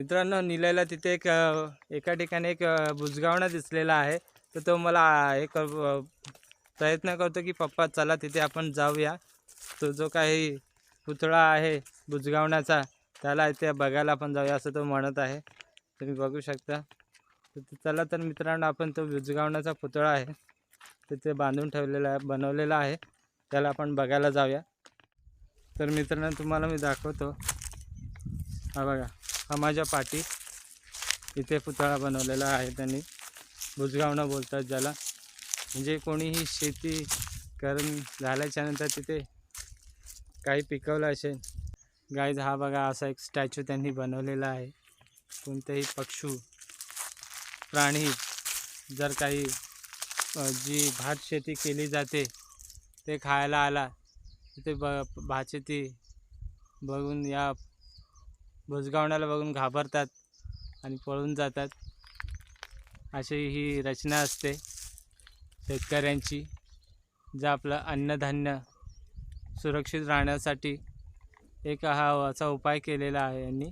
मित्रांनो निलयला तिथे एक एका ठिकाणी एक बुजगावणा दिसलेला आहे. तर तो मला हे एक प्रयत्न करतो की पप्पा चला तिथे आपण जाऊया. तो जो काही पुतळा आहे बुजगावण्याचा त्याला इथे बघायला आपण जाऊया असं तो म्हणत आहे. तुम्ही बघू शकता. तर चला तर मित्रांनो आपण तो बुजगावण्याचा पुतळा आहे तिथे बांधून ठेवलेला आहे बनवलेला आहे. त्याला आपण बघायला जाऊया. तर मित्रांनो तुम्हाला मी दाखवतो. हा बघा. हा माझ्या पाठी. इथे पुतळा बनवलेला आहे त्यांनी. भुजगावणं बोलतात ज्याला. म्हणजे कोणीही शेती करून झाल्याच्यानंतर तिथे काही पिकवलं असेल. गाईज हा बघा असा एक स्टॅच्यू त्यांनी बनवलेला आहे. कोणतेही पक्षू प्राणी जर काही जी भात शेती केली जाते ते खायला आला तिथे ब भातशेती बघून या बुजगावण्याला बघून घाबरतात आणि पळून जातात. अशी ही रचना असते शेतकऱ्यांची जे आपलं अन्नधान्य सुरक्षित राहण्यासाठी एक हा असा उपाय केलेला आहे यांनी.